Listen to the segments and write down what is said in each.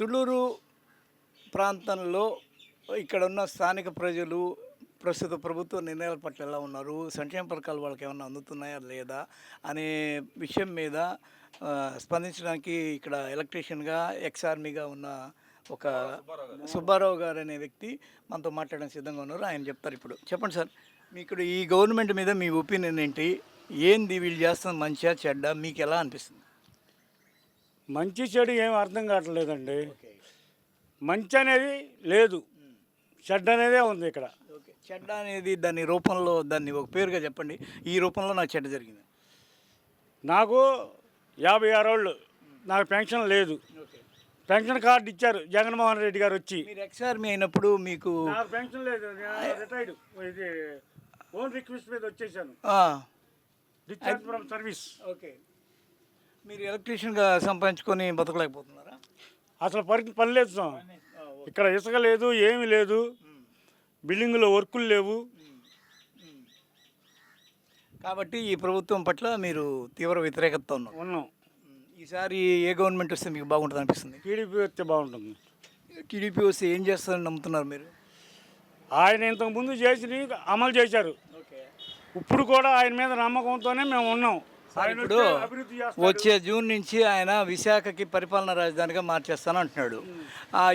తుళ్ళూరు ప్రాంతంలో ఇక్కడ ఉన్న స్థానిక ప్రజలు ప్రస్తుత ప్రభుత్వ నిర్ణయాల పట్ల ఎలా ఉన్నారు? సంక్షేమ పథకాలు వాళ్ళకి ఏమైనా అందుతున్నాయా లేదా? అనే విషయం మీద స్పందించడానికి ఇక్కడ ఎలక్ట్రీషియన్గా ఎక్స్ ఆర్మీగా ఉన్న ఒక సుబ్బారావు గారు అనే వ్యక్తి మనతో మాట్లాడడం సిద్ధంగా ఉన్నారు. ఆయన చెప్తారు ఇప్పుడు. చెప్పండి సార్. మీకు ఈ గవర్నమెంట్ మీద మీ ఒపీనియన్ ఏంటి? ఏంది వీళ్ళు చేస్తున్న మంచిగా చెడ్డ? మీకు ఎలా అనిపిస్తుంది? మంచి చెడు ఏం అర్థం కావట్లేదండి. మంచి అనేది లేదు. చెడ్డ అనేదే ఉంది ఇక్కడ. ఓకే. చెడ్డ అనేది దాని రూపంలో దాన్ని ఒక పేరుగా చెప్పండి. ఈ రూపంలో నాకు చెడ్డ జరిగింది. నాకు యాభై ఆరు ఏళ్ళు. నాకు పెన్షన్ లేదు. పెన్షన్ కార్డు ఇచ్చారు జగన్మోహన్ రెడ్డి గారు వచ్చి. మీరు ఎక్స్ ఆర్మీ అయినప్పుడు మీకు నాకు పెన్షన్ లేదు. రిటైర్డ్ ఇది ఓన్ రిక్వెస్ట్ మీద వచ్చేసాను. ఆ, డిశ్చార్జ్ ఫ్రమ్ సర్వీస్. ఓకే. మీరు ఎలక్ట్రీషియన్గా సంపాదించుకొని బతకలేకపోతున్నారా? అసలు పని పని లేదు. స్వామి. ఇక్కడ ఇసుక లేదు ఏమీ లేదు. బిల్డింగ్లో వర్కులు లేవు. కాబట్టి ఈ ప్రభుత్వం పట్ల మీరు తీవ్ర వ్యతిరేకత ఉన్నారు. ఉన్నాం. ఈసారి ఏ గవర్నమెంట్ వస్తే మీకు బాగుంటుంది అనిపిస్తుంది? టీడీపీ వస్తే బాగుంటుంది. టీడీపీ వస్తే ఏం చేస్తారని నమ్ముతున్నారు మీరు? ఆయన ఇంతకు ముందు చేసి అమలు చేశారు. ఇప్పుడు కూడా ఆయన మీద నమ్మకంతోనే మేము ఉన్నాం. ఇప్పుడు. వచ్చే జూన్ నుంచి ఆయన విశాఖకి పరిపాలనా రాజధానిగా మార్చేస్తాను అంటున్నాడు.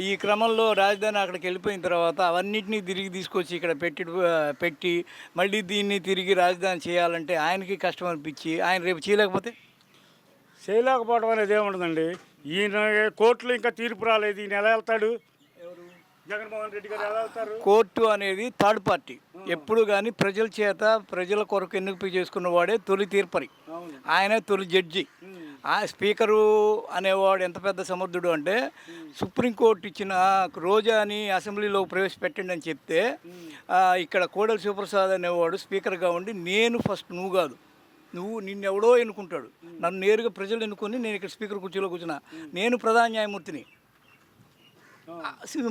ఈ క్రమంలో రాజధాని అక్కడికి వెళ్ళిపోయిన తర్వాత అవన్నిటినీ తిరిగి తీసుకొచ్చి ఇక్కడ పెట్టి పెట్టి మళ్ళీ దీన్ని తిరిగి రాజధాని చేయాలంటే ఆయనకి కష్టం అనిపించి ఆయన రేపు చేయలేకపోతే? చేయలేకపోవడం అనేది ఏముండదండి. ఈయన కోర్టులో ఇంకా తీర్పు రాలేదు. ఈయన ఎలా వెళ్తాడు? జగన్మోహన్ రెడ్డి గారు ఎలా వెళ్తారు? కోర్టు అనేది థర్డ్ పార్టీ. ఎప్పుడు కానీ ప్రజల చేత ప్రజల కొరకు ఎన్నిక చేసుకున్న వాడే తొలి తీర్పరి ఆయన తొలి జడ్జి. ఆ స్పీకరు అనేవాడు ఎంత పెద్ద సమర్థుడు అంటే సుప్రీంకోర్టు ఇచ్చిన రోజాని అసెంబ్లీలో ప్రవేశపెట్టండి అని చెప్తే ఇక్కడ కోడలి శివప్రసాద్ అనేవాడు స్పీకర్గా ఉండి నేను ఫస్ట్ నువ్వు కాదు. నువ్వు నిన్నెవడో ఎన్నుకుంటాడు. నన్ను నేరుగా ప్రజలు ఎన్నుకొని నేను ఇక్కడ స్పీకర్ కుర్చీలో కూర్చున్నా. నేను ప్రధాన న్యాయమూర్తిని.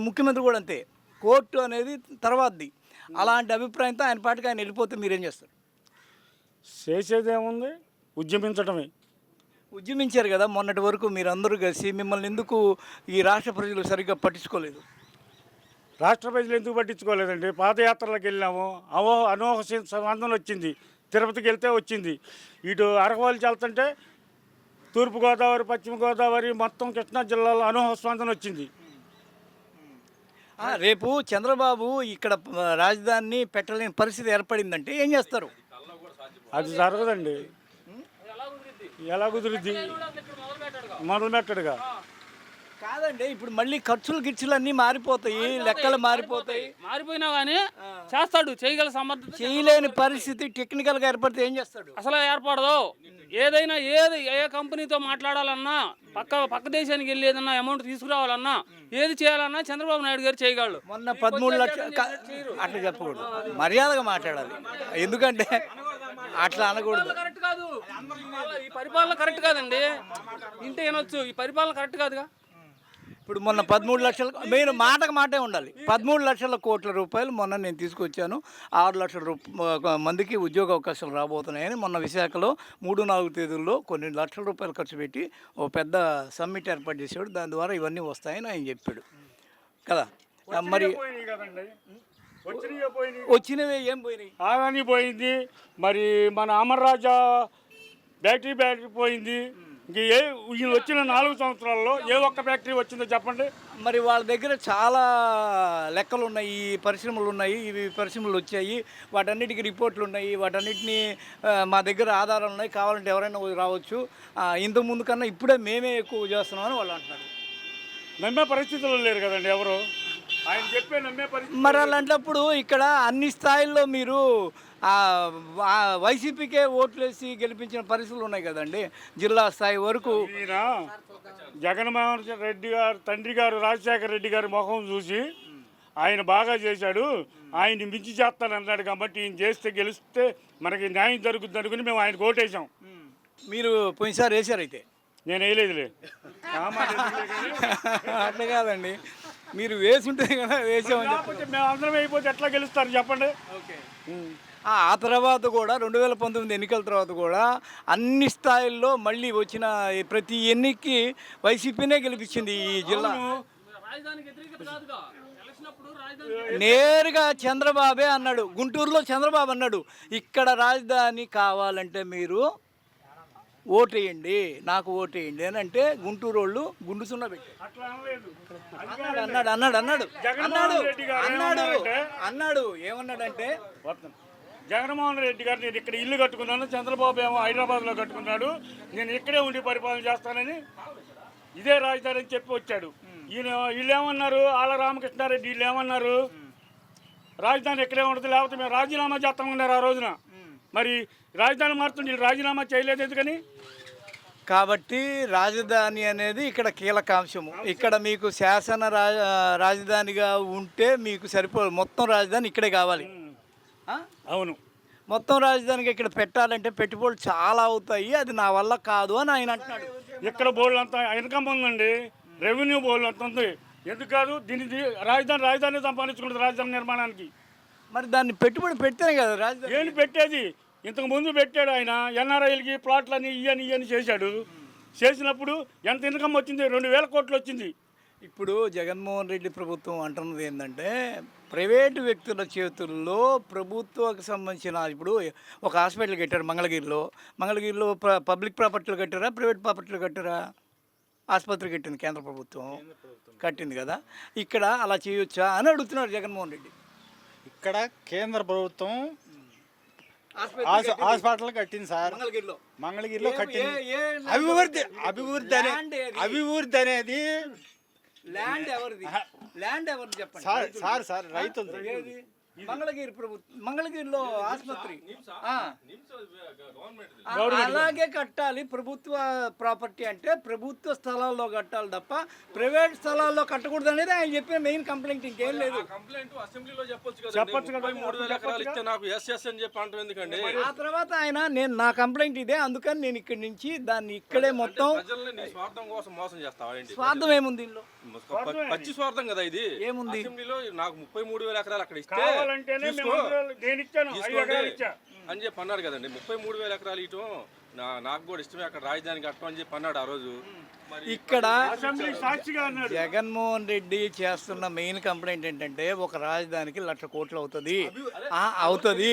ముఖ్యమంత్రి కూడా అంతే. కోర్టు అనేది తర్వాతది. అలాంటి అభిప్రాయంతో ఆయన పాటికి ఆయన వెళ్ళిపోతే మీరేం చేస్తారు? చేసేది ఏముంది ఉద్యమించడమే ఉద్యమించారు కదా మొన్నటి వరకు మీరందరూ కలిసి మిమ్మల్ని ఎందుకు ఈ రాష్ట్ర ప్రజలు సరిగ్గా పట్టించుకోలేదు? రాష్ట్ర ప్రజలు ఎందుకు పట్టించుకోలేదండి? పాదయాత్రలకు వెళ్ళాము అవో అనోహ సంబంధం వచ్చింది తిరుపతికి వెళ్తే వచ్చింది. ఇటు అరకవాలి వెళ్తుంటే తూర్పుగోదావరి పశ్చిమ గోదావరి మొత్తం కృష్ణా జిల్లాలో అనోహ స్పందన వచ్చింది. రేపు చంద్రబాబు ఇక్కడ రాజధానిని పెట్టలేని పరిస్థితి ఏర్పడిందంటే ఏం చేస్తారు? అది జరగదండి. ఎలా కుదిరిద్ది? మొదలు పెట్టడుగా. కాదండి ఇప్పుడు మళ్ళీ ఖర్చులు గిర్చులు అన్నీ మారిపోతాయి లెక్కలు మారిపోతాయి. మారిపోయినా కానీ చేస్తాడు చేయగల సమర్థత చేయలేని పరిస్థితి టెక్నికల్గా ఏర్పడితే ఏం చేస్తాడు? అసలు ఏర్పడదు. ఏదైనా ఏది ఏ కంపెనీతో మాట్లాడాలన్నా పక్క పక్క దేశానికి వెళ్ళి ఏదన్నా అమౌంట్ తీసుకురావాలన్నా ఏది చేయాలన్నా చంద్రబాబు నాయుడు గారు చేయగలడు. మొన్న పదమూడు లక్షలు అట్లా చెప్పకూడదు. మర్యాదగా మాట్లాడాలి. ఎందుకంటే అట్లా అనకూడదు. కరెక్ట్ కాదు. ఈ పరిపాలన కరెక్ట్ కాదండి. ఇంటే వినొచ్చు. ఈ పరిపాలన కరెక్ట్ కాదుగా? ఇప్పుడు మొన్న పదమూడు లక్షల మీరు మాటకు మాటే ఉండాలి. పదమూడు లక్షల కోట్ల రూపాయలు మొన్న నేను తీసుకొచ్చాను. ఆరు లక్షల రూప మందికి ఉద్యోగ అవకాశాలు రాబోతున్నాయని మొన్న విశాఖలో మూడు నాలుగు తేదీల్లో కొన్ని లక్షల రూపాయలు ఖర్చు పెట్టి ఓ పెద్ద సమ్మిట్ ఏర్పాటు చేశాడు. దాని ద్వారా ఇవన్నీ వస్తాయని ఆయన చెప్పాడు. కదా? మరి వచ్చినవే ఏం పోయినాయి? ఆగాని పోయింది. మరి మన అమర్ రాజా బ్యాటరీ బ్యాటరీ పోయింది. ఇంక ఏ ఈయన వచ్చిన నాలుగు సంవత్సరాల్లో ఏ ఒక్క ఫ్యాక్టరీ వచ్చిందో చెప్పండి. మరి వాళ్ళ దగ్గర చాలా లెక్కలు ఉన్నాయి ఈ పరిశ్రమలు ఉన్నాయి ఇవి పరిశ్రమలు వచ్చాయి వాటన్నిటికీ రిపోర్ట్లు ఉన్నాయి వాటన్నిటిని మా దగ్గర ఆధారాలు ఉన్నాయి కావాలంటే ఎవరైనా రావచ్చు. ఆ, ఇంతకు ముందు కన్నా ఇప్పుడే మేమే ఎక్కువ చేస్తున్నామని వాళ్ళు అంటున్నారు. నమ్మే పరిస్థితుల్లో లేరు కదండి ఎవరు? ఆయన చెప్పే నమ్మే పరిస్థితి మరి అలాంటప్పుడు ఇక్కడ అన్ని స్థాయిల్లో మీరు వైసీపీకే ఓట్లేసి గెలిపించిన పరిస్థితులు ఉన్నాయి కదండి. జిల్లా స్థాయి వరకు జగన్మోహన్ రెడ్డి గారు తండ్రి గారు రాజశేఖర రెడ్డి గారి ముఖం చూసి ఆయన బాగా చేశాడు. ఆయన్ని మించి చేస్తాను అన్నాడు కాబట్టి ఈయన చేస్తే గెలిస్తే మనకి న్యాయం జరుగుతుంది అనుకుని మేము ఆయన ఓటేసాం మీరు పోయినసారి వేశారు అయితే? నేను వేయలేదులే. అట్లా కాదండి. మీరు వేసుంటే కదా వేసామని మేము అందరం అయిపోతే ఎట్లా గెలుస్తారు చెప్పండి? ఓకే. ఆ తర్వాత కూడా రెండు వేల పంతొమ్మిది ఎన్నికల తర్వాత కూడా అన్ని స్థాయిల్లో మళ్ళీ వచ్చిన ప్రతి ఎన్నికకి వైసీపీనే గెలిపించింది ఈ జిల్లా. నేరుగా చంద్రబాబే అన్నాడు. గుంటూరులో చంద్రబాబు అన్నాడు. ఇక్కడ రాజధాని కావాలంటే మీరు ఓటేయండి నాకు ఓటేయండి అని అంటే గుంటూరు వాళ్ళు గుండు సున్నా పెట్టారు. అన్నాడు అన్నాడు అన్నాడు అన్నాడు అన్నాడు అన్నాడు ఏమన్నాడంటే జగన్మోహన్ రెడ్డి గారు నేను ఇక్కడ ఇల్లు కట్టుకున్నాను చంద్రబాబు ఏమో హైదరాబాద్లో కట్టుకున్నాడు నేను ఇక్కడే ఉండి పరిపాలన చేస్తానని ఇదే రాజధాని అని చెప్పి వచ్చాడు. ఈయన వీళ్ళు ఏమన్నారు ఆళ్ళ రామకృష్ణారెడ్డి వీళ్ళు ఏమన్నారు రాజధాని ఇక్కడే ఉండదు లేకపోతే మేము రాజీనామా చేస్తామన్నారు ఆ రోజున. మరి రాజధాని మారుతుంది వీళ్ళు రాజీనామా చేయలేదు ఎందుకని? కాబట్టి రాజధాని అనేది ఇక్కడ కీలక అంశము ఇక్కడ మీకు శాసన రా రాజధానిగా ఉంటే మీకు సరిపో మొత్తం రాజధాని ఇక్కడే కావాలి. అవును. మొత్తం రాజధానికి ఇక్కడ పెట్టాలంటే పెట్టుబడులు చాలా అవుతాయి. అది నా వల్ల కాదు అని ఆయన అంటున్నాడు. ఇక్కడ బోర్డు అంతా ఇన్కమ్ ఉందండి రెవెన్యూ బోర్డు అంత ఉంది. ఎందుకు కాదు? దీని దీ- రాజధాని రాజధాని సంపాదించుకుంటుంది రాజధాని నిర్మాణానికి. మరి దాన్ని పెట్టుబడి పెడితేనే కదా రాజధాని. ఏంటి పెట్టేది? ఇంతకు ముందు పెట్టాడు ఆయన. ఎన్ఆర్ఐలకి ప్లాట్లని ఇయ్యని ఇయ్యని చేశాడు. చేసినప్పుడు ఎంత ఇన్కమ్ వచ్చింది? రెండు వేల కోట్లు వచ్చింది. ఇప్పుడు జగన్మోహన్ రెడ్డి ప్రభుత్వం అంటున్నది ఏంటంటే ప్రైవేటు వ్యక్తుల చేతుల్లో ప్రభుత్వానికి సంబంధించిన ఇప్పుడు ఒక హాస్పిటల్ కట్టారు మంగళగిరిలో. మంగళగిరిలో పబ్లిక్ ప్రాపర్టీలు కట్టారా ప్రైవేట్ ప్రాపర్టీలు కట్టారా? ఆసుపత్రి కట్టింది కేంద్ర ప్రభుత్వం. కట్టింది కదా. ఇక్కడ అలా చేయొచ్చా అని అడుగుతున్నాడు జగన్మోహన్ రెడ్డి. ఇక్కడ కేంద్ర ప్రభుత్వం. హాస్పిటల్ కట్టింది సార్. మంగళగిరిలో. కట్టింది. అభివృద్ధి? అభివృద్ధి? అభివృద్ధి అనేది ల్యాండ్ ఎవరిది? ల్యాండ్ ఎవరిది చెప్పండి? సార్ సార్ సార్ రైతులు ఏది? మంగళగిరి ప్రభుత్వం మంగళగిరిలో ఆసుపత్రి. అలాగే కట్టాలి ప్రభుత్వ ప్రాపర్టీ అంటే ప్రభుత్వ స్థలాల్లో కట్టాలి తప్ప ప్రైవేట్ స్థలాల్లో కట్టకూడదు అనేది ఆయన చెప్పిన మెయిన్ కంప్లైంట్ ఇంకేం లేదు. కంప్లైంట్ అసెంబ్లీలో చెప్పొచ్చు కదా చెప్పొచ్చు కదా, మూడు వేల ఎకరాలు ఇస్తే నాకు ఎస్ ఎస్ అని చెప్పి అంటాం ఎందుకండి? ఆ తర్వాత ఆయన నేను నా కంప్లైంట్ ఇదే అందుకని నేను ఇక్కడి నుంచి దాన్ని ఇక్కడే మొత్తం ప్రజల్ని నీ స్వార్థం కోసం మోసం చేస్తావా స్వార్థం ఏముంది పచ్చి స్వార్థం కదా ఇది. ఏముంది? అసెంబ్లీలో నాకు ముప్పై మూడు వేల ఎకరాలు అక్కడ ఇస్తే కావాలంటేనే మేము ఐదు ఎకరాలు ఇచ్చా అని చెప్పి అన్నాడు కదండి. ముప్పై మూడు వేల ఎకరాలు నా నాకు కూడా ఇష్టమే అక్కడ రాజధాని కట్టడం అని చెప్పి అన్నాడు ఆ రోజు. మరి ఇక్కడ అసెంబ్లీ సాక్షిగా అన్నాడు. జగన్మోహన్ రెడ్డి చేస్తున్న మెయిన్ కంప్లైంట్ ఏంటంటే ఒక రాజధానికి లక్ష కోట్లు అవుతుంది. ఆ, అవుతుంది.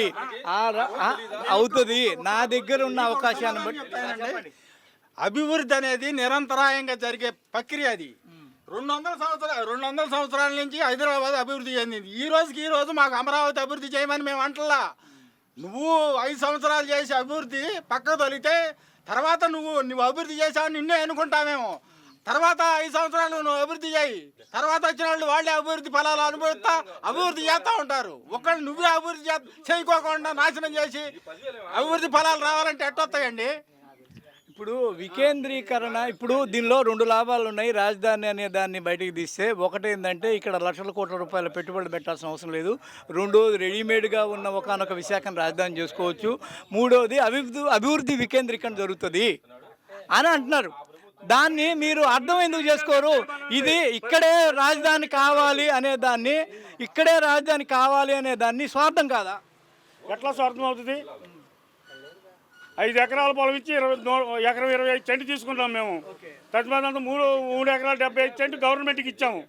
అవుతుంది. నా దగ్గర ఉన్న అవకాశాన్ని బట్టి. అభివృద్ధి అనేది నిరంతరాయంగా జరిగే ప్రక్రియ అది. రెండు వందల సంవత్సరాలు రెండు వందల సంవత్సరాల నుంచి హైదరాబాద్ అభివృద్ధి చెందింది. ఈ రోజుకి ఈ రోజు మాకు అమరావతి అభివృద్ధి చేయమని మేము అంటలా. నువ్వు ఐదు సంవత్సరాలు చేసి అభివృద్ధి పక్కకు తొలితే తర్వాత నువ్వు నువ్వు అభివృద్ధి చేసావు నిన్నే అనుకుంటామేమో తర్వాత ఐదు సంవత్సరాలు నువ్వు అభివృద్ధి చేయి. తర్వాత వచ్చిన వాళ్ళు వాళ్ళే అభివృద్ధి ఫలాలు అనుభవిస్తా అభివృద్ధి చేస్తూ ఉంటారు. ఒకళ్ళు నువ్వే అభివృద్ధి చేయకోకుండా నాశనం చేసి అభివృద్ధి ఫలాలు రావాలంటే ఎట్టొస్తాయండి? ఇప్పుడు వికేంద్రీకరణ ఇప్పుడు దీనిలో రెండు లాభాలు ఉన్నాయి. రాజధాని అనే దాన్ని బయటకు తీస్తే ఒకటి ఏంటంటే ఇక్కడ లక్షల కోట్ల రూపాయల పెట్టుబడులు పెట్టాల్సిన అవసరం లేదు. రెండోది రెడీమేడ్గా ఉన్న ఒకనొక విశాఖను రాజధాని చేసుకోవచ్చు. మూడోది అభివృద్ధి అభివృద్ధి వికేంద్రీకరణ జరుగుతుంది అని అంటున్నారు. దాన్ని మీరు అర్థం ఎందుకు చేసుకోరు. ఇది ఇక్కడే రాజధాని కావాలి అనే దాన్ని ఇక్కడే రాజధాని కావాలి అనే దాన్ని స్వార్థం కాదా? ఎట్లా స్వార్థం అవుతుంది? ఐదు ఎకరాల పొలం ఇచ్చి ఇరవై ఎకరం ఇరవై ఐదు సెంటు తీసుకుంటాం మేము. తద్వారా మూడు మూడు ఎకరాలు డెబ్బై ఐదు సెంటు గవర్నమెంట్కి ఇచ్చాము.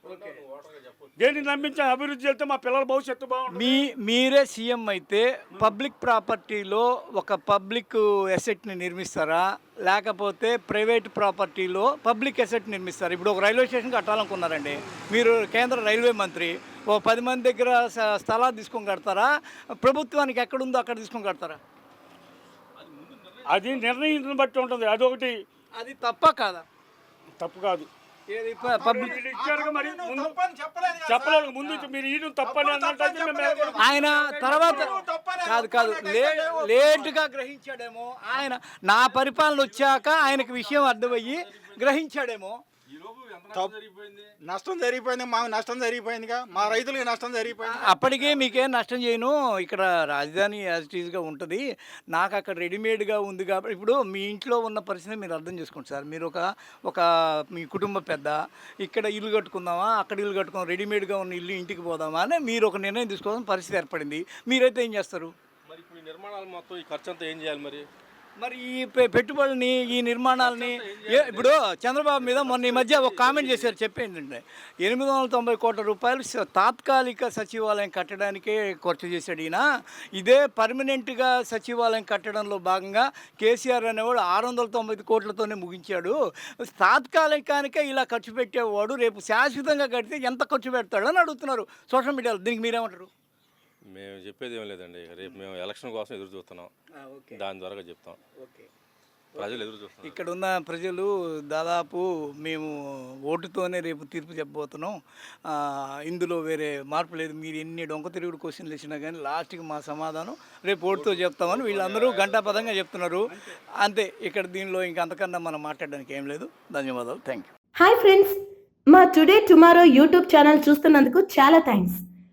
దేన్ని నమ్మించాం అభివృద్ధి చేస్తే మా పిల్లల భవిష్యత్తు బాగుంటుంది. మీ మీరే సీఎం అయితే పబ్లిక్ ప్రాపర్టీలో ఒక పబ్లిక్ ఎసెట్ని నిర్మిస్తారా? లేకపోతే ప్రైవేట్ ప్రాపర్టీలో పబ్లిక్ ఎసెట్ నిర్మిస్తారు? ఇప్పుడు ఒక రైల్వే స్టేషన్ కట్టాలనుకున్నారండి. మీరు కేంద్ర రైల్వే మంత్రి ఓ పది మంది దగ్గర స్థలాలు తీసుకొని కడతారా? ప్రభుత్వానికి ఎక్కడుందో అక్కడ తీసుకొని కడతారా? అది నిర్ణయించిన బట్టి ఉంటుంది. అదొకటి. అది తప్ప కాదా? తప్పు కాదు. చెప్పలేదు ముందు మీరు ఈ తప్పని ఆయన తర్వాత కాదు కాదు. లేటుగా గ్రహించాడేమో ఆయన. నా పరిపాలన వచ్చాక ఆయనకు విషయం అర్థమయ్యి గ్రహించాడేమో. నష్టం జరిగిపోయింది? నష్టం జరిగిపోయింది మాకు నష్టం జరిగిపోయిందిగా. మా రైతులకి నష్టం జరిగిపోయింది. అప్పటికే మీకేం నష్టం చేయను. ఇక్కడ రాజధాని యాజ్ ఇట్ ఈజ్గా ఉంటుంది. నాకు అక్కడ రెడీమేడ్గా ఉంది కాబట్టి ఇప్పుడు మీ ఇంట్లో ఉన్న పరిస్థితి మీరు అర్థం చేసుకోండి సార్. మీరు ఒక ఒక మీ కుటుంబ పెద్ద ఇక్కడ ఇల్లు కట్టుకుందామా అక్కడ ఇల్లు కట్టుకుందాం రెడీమేడ్గా ఉన్న ఇల్లు ఇంటికి పోదామా అని మీరు ఒక నిర్ణయం తీసుకోవాల్సిన పరిస్థితి ఏర్పడింది. మీరైతే ఏం చేస్తారు? మరి ఇప్పుడు ఈ నిర్మాణాలు మొత్తం ఈ ఖర్చు అంతా ఏం చేయాలి మరి? మరి ఈ పె- పెట్టుబడుల్ని ఈ నిర్మాణాలని ఇప్పుడు చంద్రబాబు మీద మొన్న ఈ మధ్య ఒక కామెంట్ చేశారు చెప్పేంటంటే ఎనిమిది వందల తొంభై కోట్ల రూపాయలు తాత్కాలిక సచివాలయం కట్టడానికే ఖర్చు చేశాడు ఈయన. ఇదే పర్మనెంట్గా సచివాలయం కట్టడంలో భాగంగా కేసీఆర్ అనేవాడు ఆరు వందల తొంభై కోట్లతోనే ముగించాడు. తాత్కాలికానికే ఇలా ఖర్చు పెట్టేవాడు రేపు శాశ్వతంగా కడితే ఎంత ఖర్చు పెడతాడు అని అడుగుతున్నారు సోషల్ మీడియాలో. దీనికి మీరేమంటారు? మేము చెప్పేది ఏం లేదండి. రేపు మేము ఎలక్షన్ కోసం ఎదురు చూస్తున్నాం. ఓకే. దాని ద్వారా చెప్తాం. ఓకే. ప్రజలు ఎదురు చూస్తున్నారు. ఇక్కడ ఉన్న ప్రజలు దాదాపు మేము ఓటుతోనే రేపు తీర్పు చెప్పబోతున్నాం. ఇందులో వేరే మార్పు లేదు. మీరు ఎన్ని డొంక తిరుగుడు క్వశ్చన్లు ఇచ్చినా కానీ లాస్ట్కి మా సమాధానం రేపు ఓటుతో చెప్తామని వీళ్ళందరూ గంటాపదంగా చెప్తున్నారు. అంతే. ఇక్కడ దీనిలో ఇంక అంతకన్నా మనం మాట్లాడడానికి ఏం లేదు. ధన్యవాదాలు. Thank you hi friends. మా టుడే టుమారో యూట్యూబ్ ఛానల్ చూస్తున్నందుకు చాలా థ్యాంక్స్